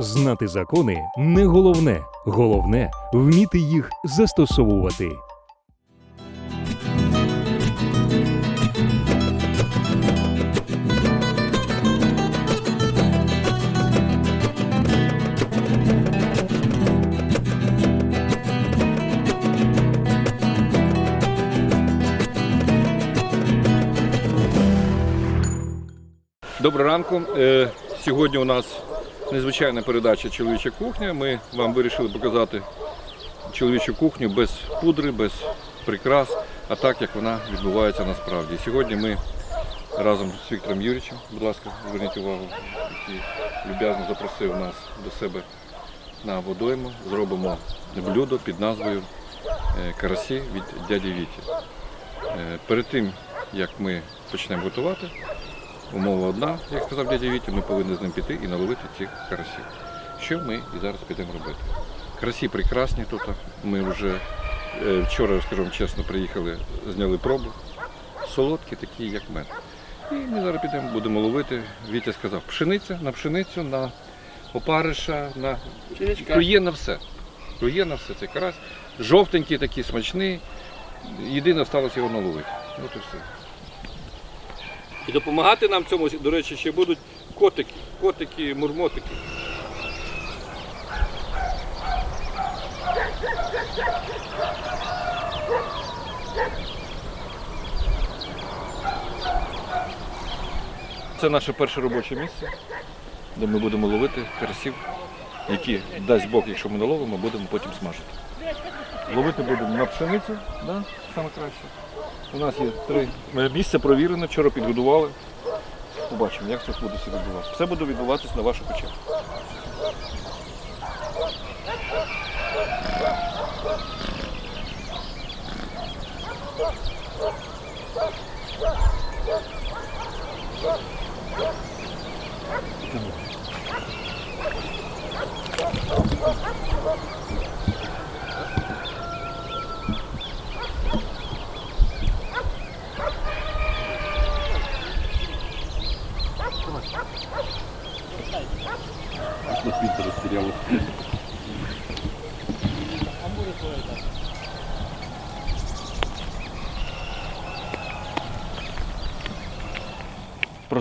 Знати закони не головне. Головне вміти їх застосовувати. Доброго ранку. Е, Сьогодні у нас незвичайна передача Чоловіча кухня. Ми вам вирішили показати чоловічу кухню без пудри, без прикрас, а так як вона відбувається насправді. Сьогодні ми разом з Віктором Юрійовичем, будь ласка, зверніть увагу, який люб'язно запросив нас до себе на водойму. Зробимо блюдо під назвою е, Карасі від дяді Віті. Е, Перед тим, як ми почнемо готувати, Умова одна, як сказав дядя Вітя, ми повинні з ним піти і наловити цих карасів. Що ми і зараз підемо робити. Карасі прекрасні тут. Ми вже е, вчора, скажу вам чесно, приїхали, зняли пробу. Солодкі, такі, як мед. І ми зараз підемо, будемо ловити. Вітя сказав, пшениця на пшеницю, на опариша, на клює на все. Клює на все цей карась. Жовтенький такий, смачний. Єдине, сталося його наловити. От і все. І допомагати нам цьому, до речі, ще будуть котики, котики, мурмотики. Це наше перше робоче місце, де ми будемо ловити карасів, які дасть Бог, якщо ми наловимо, будемо потім смажити. Ловити будемо на пшеницю, да? саме краще. У нас є три місця провірене, вчора підгодували. Побачимо, як це буде відбуватися. Все буде відбуватися на ваших очах.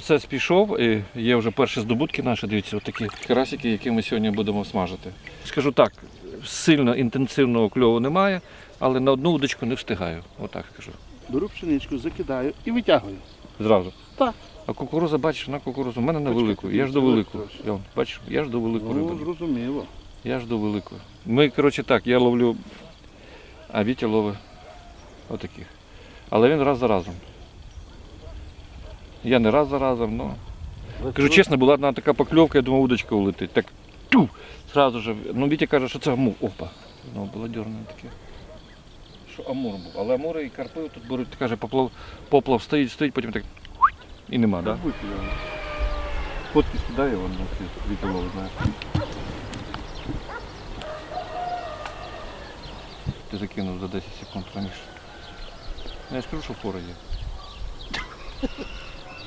Процес пішов, і є вже перші здобутки наші. Дивіться, отакі карасики, які ми сьогодні будемо смажити. Скажу так, сильно інтенсивного кльову немає, але на одну удочку не встигаю. Отак скажу. Беру пшеничку, закидаю і витягую. Зразу. Так. А кукуруза, бачиш, на кукурузу. У мене на велику. Я ж до великої. Я, бачиш, я ж до великої Ну, зрозуміло. Я ж до великої. Ми, коротше, так, я ловлю, а Вітя ловить отаких. Але він раз за разом. Я не раз за разом, ну. Кажу чесно, була одна така покльовка, я думав, удочка улетить. Так ту! Сразу же. Ну, Вітя каже, що це амур. Опа. Ну, було дьорне таке. Що амур був. Але амури і карпи тут беруть, каже, поплав, поплав стоїть, стоїть, потім так. І нема, так? Да? Фотки скидає вам на Вітя знаєш. Ти закинув за 10 секунд раніше. Ну, Я ж кажу, що фора є.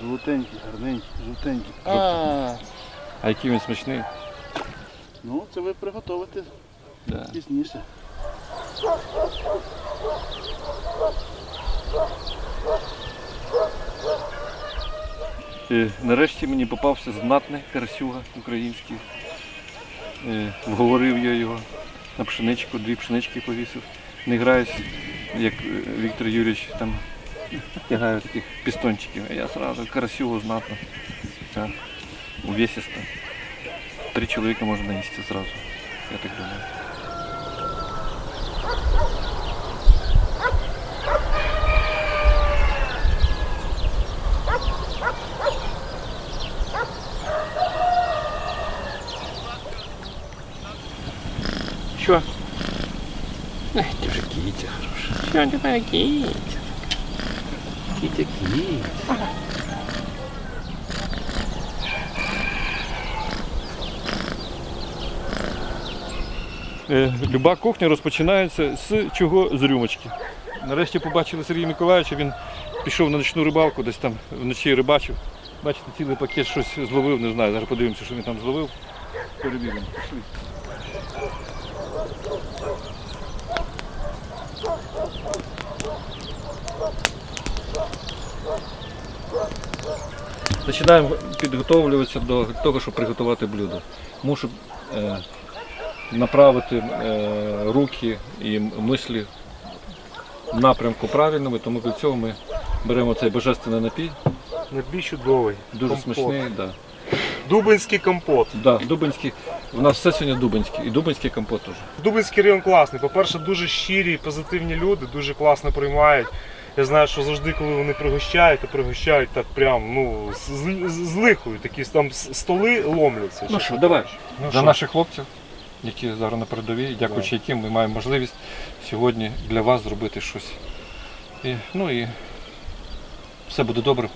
Жовтенький, гарненький, жовтенький. А, А який він смачний? ну це ви приготовите Да. пізніше. Е, Нарешті мені попався знатний карасюга український. Е, Вговорив я його на пшеничку, дві пшенички повісив. Не граюсь, як е, Віктор Юрійович там тягає таких пістончиків. А я одразу карасюгу знатно. Так, увесисто. Три чоловіка можна наїсти зразу. Я так думаю. Що? Ай, ти вже кітя хороша. Що ти моя кітя? Кітя, кітя. Е, Люба кухня розпочинається з чого? З рюмочки. Нарешті побачили Сергія Миколаївича, він пішов на ночну рибалку, десь там вночі рибачив. Бачите, цілий пакет щось зловив, не знаю, зараз подивимося, що він там зловив. перевіримо. Пішли. Починаємо підготовлюватися до того, щоб приготувати блюдо. Мушу е, направити е, руки і мислі в напрямку правильному, тому для цього ми беремо цей божественний напій, Напій чудовий. дуже Компот. смачний. Да. Дубинський компот. Да, дубинський. У нас все сьогодні дубинський. І дубинський компот теж. Дубинський район класний. По-перше, дуже щирі, позитивні люди, дуже класно приймають. Я знаю, що завжди, коли вони пригощають, то пригощають так прям, ну, з, з, з лихою. Такі там с- столи ломляться. Ну що, давай. Ну За що? наших хлопців, які зараз на передовій, дякуючи яким ми маємо можливість сьогодні для вас зробити щось. І, ну і все буде добре.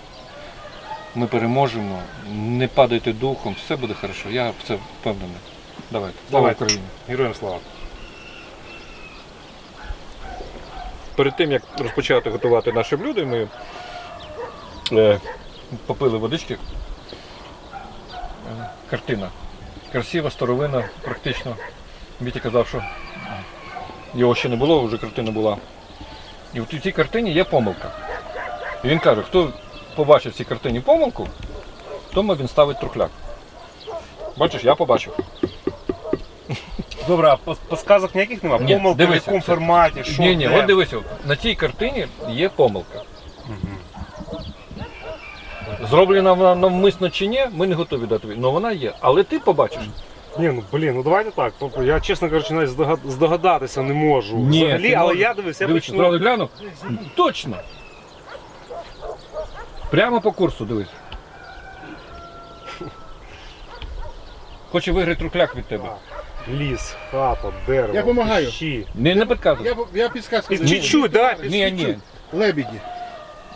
Ми переможемо, не падайте духом, все буде хорошо. Я в це впевнений. Давайте. Слава Давайте. Україні! Героям слава. Перед тим як розпочати готувати наші блюда, ми е, попили водички. Е, картина. Красива, старовина, практично. Вітя казав, що його ще не було, вже картина була. І от у цій картині є помилка. І він каже, хто побачив в цій картині помилку, тому він ставить трухляк. Бачиш, я побачив. Добре, а пос- подсказок ніяких нема? Ні, Помилка в дивися, якому це- форматі, що, Ні, ні, де? от дивися, на цій картині є помилка. Зроблена вона навмисно чи ні, ми не готові дати. Але вона є. Але ти побачиш. Ні, ну блін, ну давайте так. Тобто Я, чесно кажучи, навіть здогад- здогадатися не можу. Ні, Взагалі, ти але можеш. я дивився, я Дивись, почну. зразу гляну. Точно. Прямо по курсу дивись. Хоче виграти трухляк від тебе. Ліс, хата, дерево. Я помагаю. кущі. Не, не підказуй. Я, я підсказку. І Чуть-чуть, да? Ні, ні. Лебеді.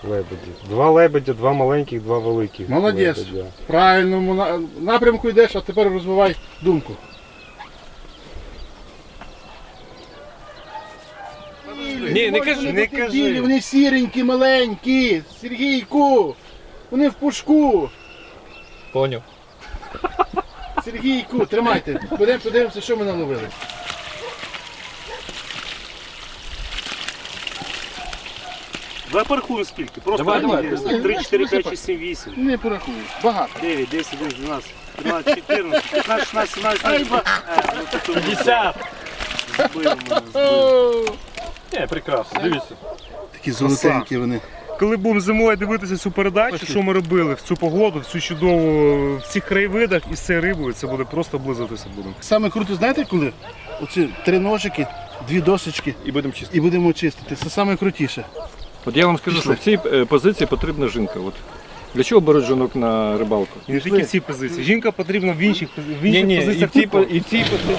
Лебеді. Два лебедя, два маленьких, два великих. Молодець. лебедя. В правильному на- напрямку йдеш, а тепер розвивай думку. Ні, не кажи. Не кажи. білі, вони сіренькі, маленькі. Сергійку. Вони в пушку. Поняв. Сергійку, тримайте. Підемо подивимося, що ми наловили. Давай порахуємо скільки. Просто Давай, давай. 3, 4, 5, 6, 7, 8. Не порахую. Багато. 9, 10, 11, 12, 13, 14, 15, 16, 17, 18, 50. Збив мене, збив. Ні, прекрасно. Дивіться. Такі золотенькі вони. Коли будемо зимою дивитися цю передачу, що ми робили в цю погоду, в цю чудову, в цих краєвидах із цією рибою, це буде просто облизуватися будемо. Саме круто, знаєте коли? Оці три ножики, дві досочки І будемо чистити. і будемо чистити. Це саме крутіше. От я вам скажу, що в цій е, позиції потрібна жінка. От. Для чого беруть жінок на рибалку? Не тільки в цій позиції. Жінка потрібна в інших, в інших Ні, ні, і в цій, по- і в цій позиції.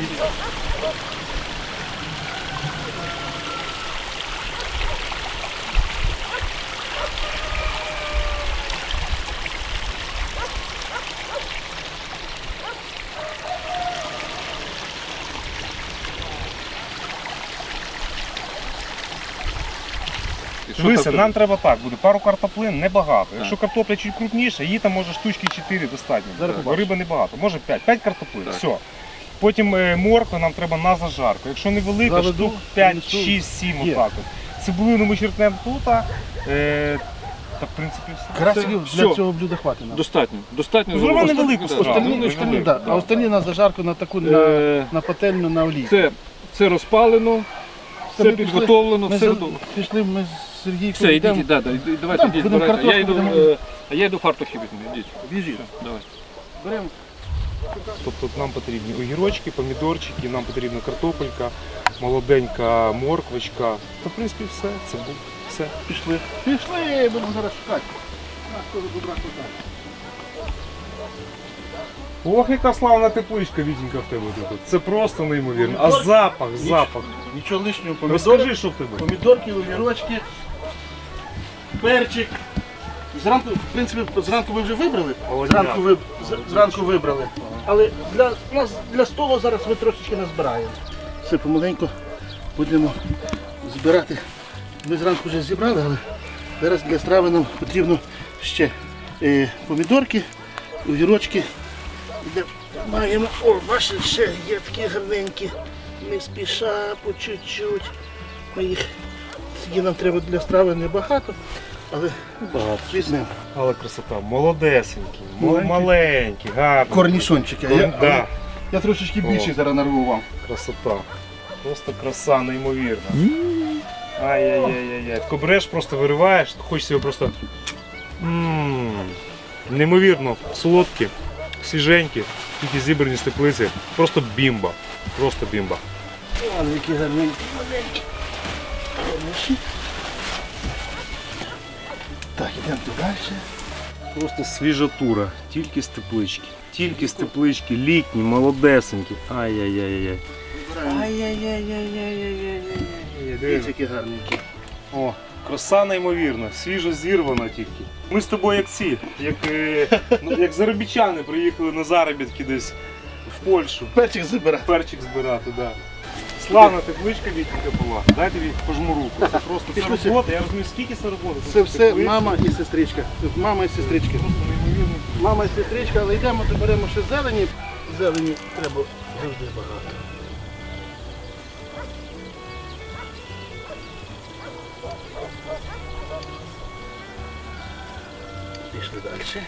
Дивися, нам треба так, буде пару картоплин небагато. Якщо картопля чуть крупніша, її там може штучки 4 достатньо. Зараз Бо риби небагато, може 5, 5 картоплин, Так. все. Потім е, морква нам треба на зажарку. Якщо невелика, Заведу, штук 5, принесу. 6, 7 Є. отак от. Цибулину ми черпнемо тут, а, е, та в принципі все. Красиків Все. для цього блюда хватить. нам. Достатньо. Достатньо. Ну, зроби невелику да, страву. Остальні, ну, остальні, да. да. А остальні на зажарку на таку на, Е, на пательню на олій. Це, це розпалено, все ми підготовлено, Ми все за- готово. пішли ми з Сергійком. Все, йдемо. да, да, йди- давайте Да, йдіть, будемо збирайте. Я йду, будемо- е, а я йду фартухи візьму, йдіть. Біжіть. Давай. Беремо. Тобто нам потрібні огірочки, помідорчики, нам потрібна картопелька, молоденька морквочка. Та в принципі все, це буде все. Пішли. Пішли, будемо зараз шукати. Нас теж добра хватає. Ох, яка славна тепличка Вітенька в тебе тут. Це просто неймовірно. А запах, запах. Нічого лишнього. Помідор, Розкажи, що в тебе. помідорки, огірочки, перчик. Зранку, в принципі, зранку ви вже вибрали. Зранку, ви, з- зранку вибрали. Але для нас для столу зараз ми трошечки назбираємо. Все помаленьку будемо збирати. Ми зранку вже зібрали, але зараз для страви нам потрібно ще е, помідорки, огірочки. Для Маємо, о, бачите, ще є такі гарненькі. Не спіша, по чуть-чуть. Ми їх, її нам треба для страви небагато, але Багато. візьмемо. Але красота, молодесенький, Маленький. маленький, гарний. Корнішончики. Я, Да. я трошечки О. більший зараз нарву вам. Красота. Просто краса неймовірна. Ай-яй-яй-яй. Тако береш, просто вириваєш, хочеться його просто. Ммм. Неймовірно, солодкі, свіженькі, тільки зібрані з теплиці. Просто бімба. Просто бімба. Але які гарненькі, маленькі. Корніші. Так, йдемо далі. Просто свіжатура, тільки з теплички. Тільки з теплички, літні, молодесенькі. Ай-яй-яй-яй. Ай-яй-яй-яй-яй-яй-яй. Дивіться, які гарненькі. О, краса неймовірна, свіжо зірвана тільки. Ми з тобою як ці, як, е, ну, як заробітчани приїхали на заробітки десь в Польщу. Перчик забирати. Перчик збирати, да. Славна тепличка вітненька була. Дайте мені пожму руку. Це просто це робота, я розумію, скільки це роботи. Це все мама і сестричка. Мама і. Просто неймовірно. Мама і сестричка, але йдемо, доберемо ще зелені. Зелені треба завжди багато. Пішли далі.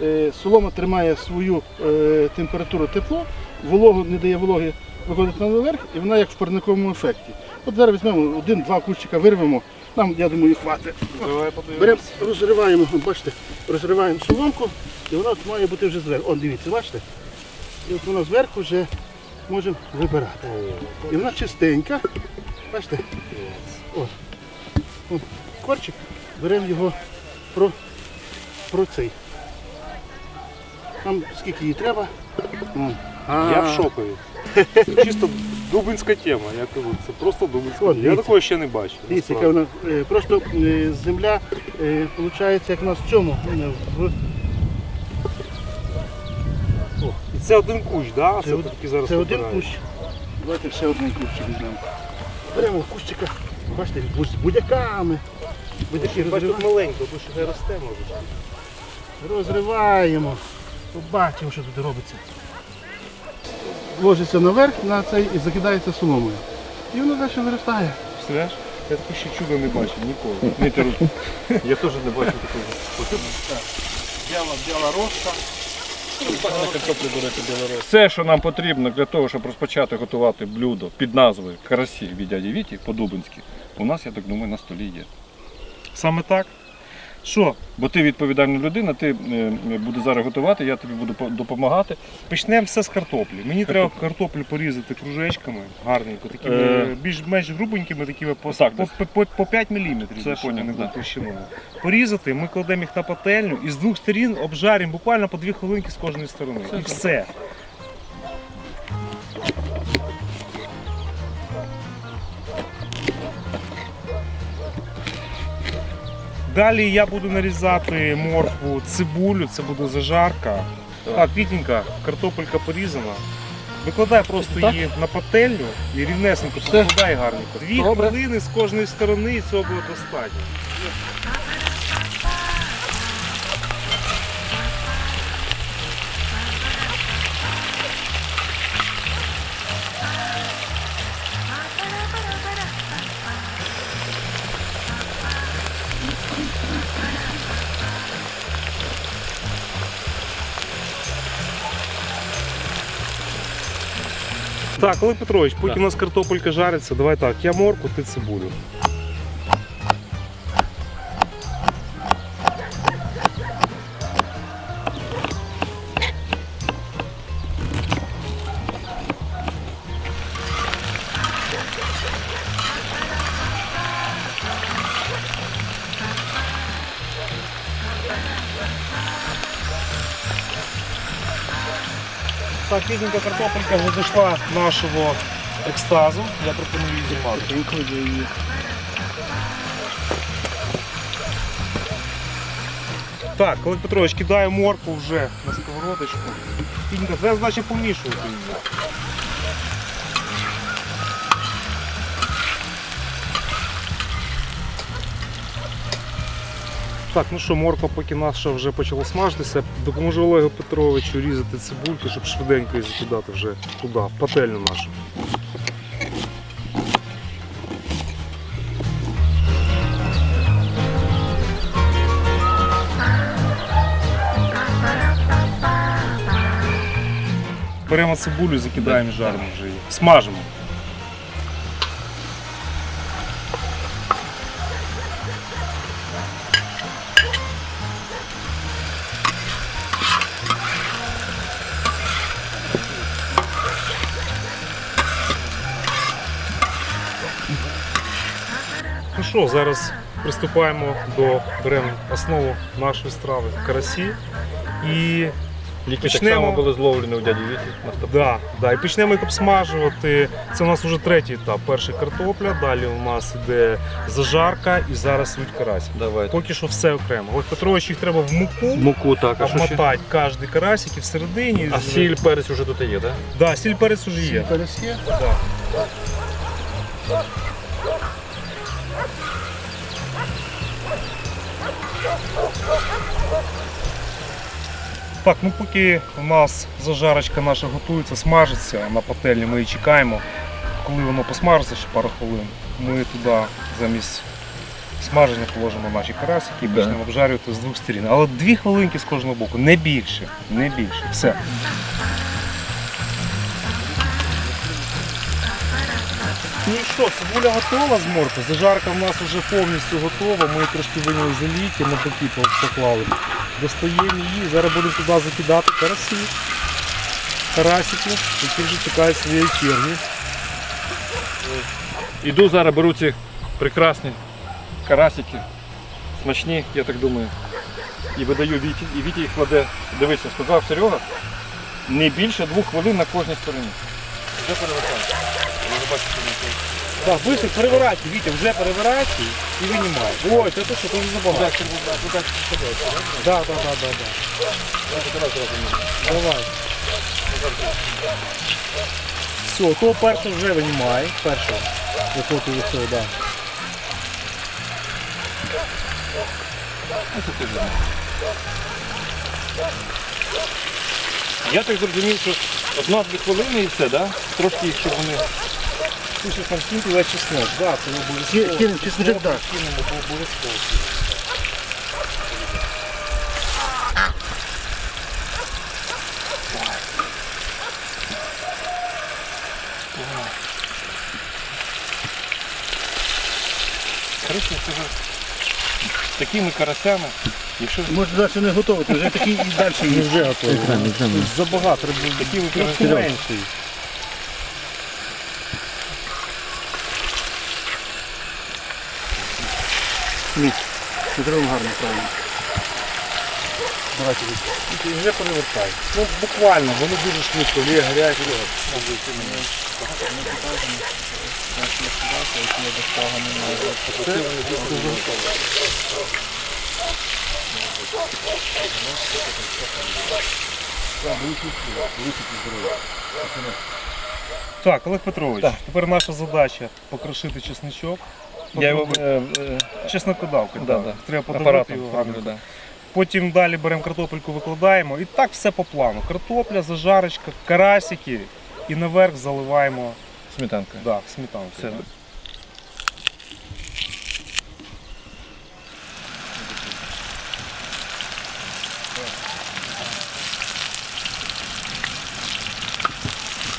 Е, солома тримає свою е, температуру тепло, вологу не дає вологи виходить наверх, і вона як в парниковому ефекті. От зараз візьмемо один-два кущика вирвемо, нам, я думаю, хватить. Давай. Беремо, розриваємо, от бачите, розриваємо соломку, і вона от має бути вже зверху. Он дивіться, бачите? І от вона зверху вже можемо вибирати. І вона чистенька. Бачите? От. От. Корчик, беремо його про, про цей. Нам скільки їй треба. Вон. Я в шокові. Чисто дубинська тема, я кажу, це просто дубинська От, тема. Я дивіться. такого ще не бачив. Дивіться, яка насправді. вона е, просто е, земля виходить, як у нас в цьому. е, В, І це один кущ, да? Це Це, од- зараз Це один вибирають. кущ. Давайте ще один кущик візьмемо. Беремо кущика, бачите, з будяками. Будяки тут розриваємо. маленько, тут ще не росте може. розриваємо. Побачимо, що тут робиться. Ложиться наверх на цей і закидається соломою. І воно далі виростає. Представляєш? Я таке ще чудо не бачив ніколи. Не ти руки. Я теж не бачив такого. Біла, біла рожка. Все, що нам потрібно для того, щоб розпочати готувати блюдо під назвою Карасі від дяді Віті по-дубинськи, у нас, я так думаю, на столі є. Саме так. Що? Бо ти відповідальна людина, ти е, будеш зараз готувати, я тобі буду допомагати. Почнемо все з картоплі. Мені треба картоплю порізати кружечками, гарненько, такими Е. більш-менш грубенькими, такими по, Так, по, по, по 5 мм. Це поняв, да. Порізати, ми кладемо їх на пательню і з двох сторін обжаримо буквально по 2 хвилинки з кожної сторони. І все. Далі я буду нарізати моркву, цибулю, це буде зажарка. Так, Вітенька, картопелька порізана. Викладай просто Так. її на пательню і рівнесенько покладай гарненько. Дві Добре. хвилини з кожної сторони і цього буде достатньо. Так, Олег Петрович, поки у нас картопелька жариться, давай так, я морку, ти цибулю. Так, рідненька картопелька вже дійшла нашого екстазу. Я пропоную її знімати. Так, Олег Петрович кидає морку вже на сковородочку. Це значить помішувати її. Так, ну що, морква поки наша вже почала смажитися. Допоможу Олегу Петровичу різати цибульки, щоб швиденько її закидати вже туди, в пательню нашу. Беремо цибулю і закидаємо жаримо вже її. Смажимо. Що, зараз приступаємо до беремо основу нашої страви карасі і Які Почнемо. так само були зловлені у дяді Віті. Да, да, і почнемо їх обсмажувати. Це у нас вже третій етап. Перший картопля, далі у нас іде зажарка і зараз йдуть карасі. Давайте. Поки що все окремо. Олег Петрович їх треба в муку Муку так, а що ще? обмотати кожний карасик і всередині. А сіль, перець вже тут є, так? Да, сіль перець уже є. Сіль Перес є. Да. Так, ну поки у нас зажарочка наша готується, смажиться на пательні, ми її чекаємо. Коли воно посмажиться ще пару хвилин, ми туди замість смаження положимо наші карасики і почнемо обжарювати з двох сторін. Але дві хвилинки з кожного боку, не більше, не більше. Все. Ну і що, цибуля готова з моркви, зажарка в нас вже повністю готова, ми трошки виняли з олійки, на такі поклали. Достаємо її, зараз будемо туди закидати карасі, карасики, які вже чекають своєї черги. Іду зараз беру ці прекрасні карасики, смачні, я так думаю. І видаю Віті, і Віті їх кладе. Дивися, сказав Серега, не більше двох хвилин на кожній стороні. Вже перевертаю. Бачите, Так, быстро перевирайте, Вітя, вже перевирайте і винімай. Ой, це то, що там забагато. Так, так, так, так, так. Давай. Все, то перше вже винімай. Перше. Виходить від цього, так. Я так зрозумів, що одна-дві хвилини і все, да? Трошки щоб вони. Ти там туди чеснок, да, це не обов'язково. Кинемо чесночок, так. Кинемо обов'язково. Я з такими карасями, якщо Може далі не готовий, то вже такий і далі є. вже готові. Забагато, треба такі ви трошки карасі. менший. Міць. Це треба гарно, правильно. Давайте. І вже перевертай. Ну, буквально, вони дуже швидко, є гарячі. Так, Олег Петрович, тепер наша задача покрошити чесничок. Я його е, Чеснокодавка, Да, да. Треба подавати апаратом його. роблю, да. Потім далі беремо картопельку, викладаємо. І так все по плану. Картопля, зажарочка, карасики і наверх заливаємо Сметанка. да, сметанку. Все.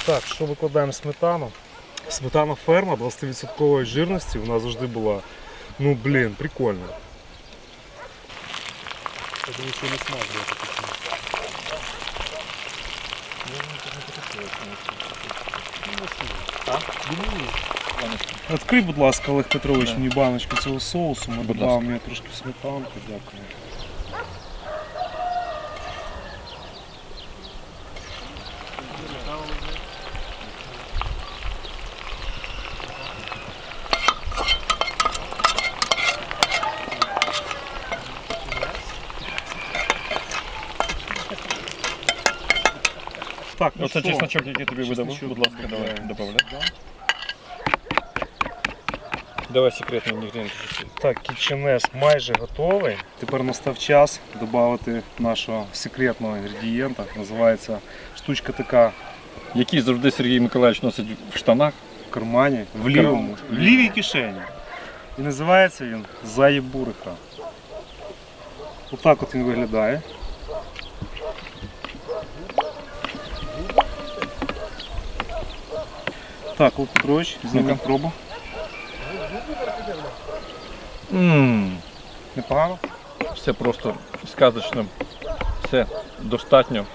Так, що викладаємо сметану? Сметана ферма 20% жирності. Вона завжди була. Ну блін, прикольно. Я думаю, що не смак буде такий. Відкрий, будь ласка, Олег Петрович, Да. мені баночку цього соусу. Ми Будь додамо ласка. мені трошки сметанки, дякую. Оце що? чесночок, який тобі видав, будь ласка, давай, добавляй. Да. Давай секретний інгредієнт. Так, кітченес майже готовий. Тепер настав час додати нашого секретного інгредієнта. Називається штучка така Який завжди Сергій Миколаївич носить в штанах. в кармані, в лівому, в лівій кишені. І називається він заєбуриха. Отак от він виглядає. Так, Олег Петрович, Ну-ка. пробу. Ммм, Непогано. все просто сказочно. Все достатньо.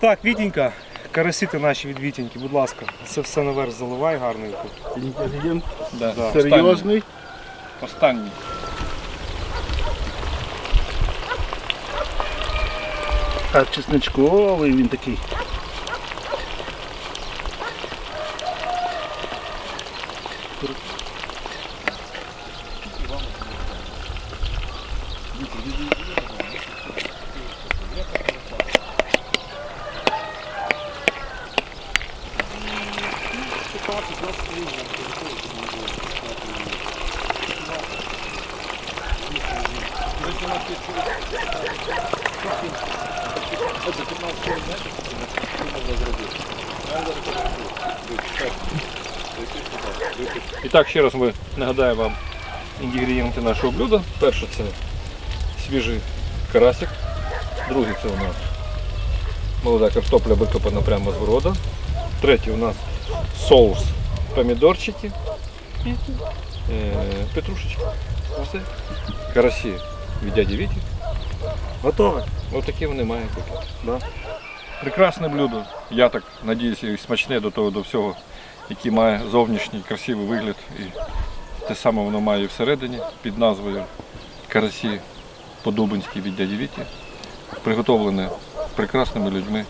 Так, Вітенька, карасіти наші від Вітеньки, будь ласка, це все наверх заливай гарненько. Інгредієнт Да. Да. серйозний. Останній. А чесничковий він такий. І так, ще раз ми нагадаємо вам інгредієнти нашого блюда. Перше це свіжий карасик. Другий це у нас молода картопля викопана прямо з города. Третій у нас соус помідорчики і е, петрушечки. Все. Карасі від дяді Віті. Готове? Ось такі вони мають бути. Да. Прекрасне блюдо. Я так надіюся, і смачне до того до всього, яке має зовнішній красивий вигляд. І те саме воно має і всередині під назвою Карасі Подубинські від дяді Віті. Приготовлене прекрасними людьми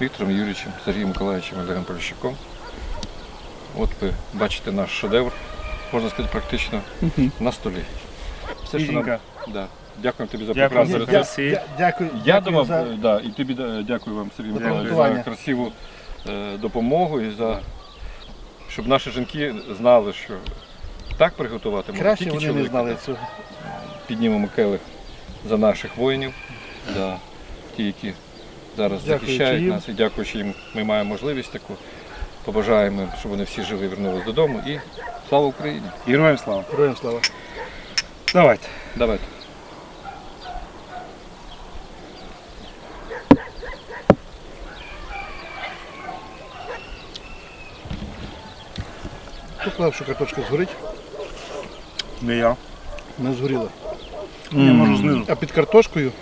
Віктором Юрійовичем, Сергієм Миколаївичем Олегом Поліщуком. От ви бачите наш шедевр, можна сказати, практично на столі. Все, що нам... Да. Дякую тобі за Дякую за рецепт. Всі. Дя- Дякую. Я дякую думав, за... е, да, і тобі дякую вам, Сергій За Миколаївич, за приготування. красиву е, допомогу і за щоб наші жінки знали, що так приготувати можна Краще тільки вони не чоловік. знали цього. Піднімемо келих за наших воїнів, да, ті, які зараз Дякуючи захищають їм. нас, і дякуючи їм, ми маємо можливість таку. Побажаємо, щоб вони всі живі вернулись додому. І слава Україні! Героям слава. Героям слава. Давайте. Давайте. Поклав, що картошка згорить, Не я. не згоріла. Я можу знизу. А під картошкою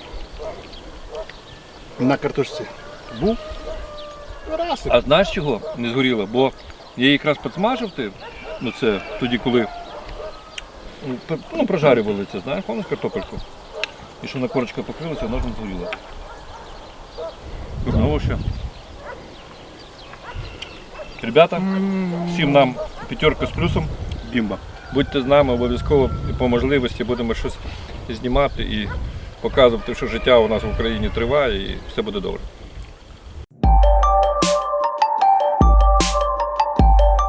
на картошці був карасик. А знаєш чого не згоріло? Бо я її якраз підсмажив ти, ну це тоді, коли ну, ну, прожарювали це, знаєш, помниш картопельку? І що на корочка покрилася, вона ж не згоріла. Ще. Ребята, всім нам п'ятерка з плюсом. Бімба. Будьте з нами обов'язково і по можливості будемо щось знімати і показувати, що життя у нас в Україні триває і все буде добре.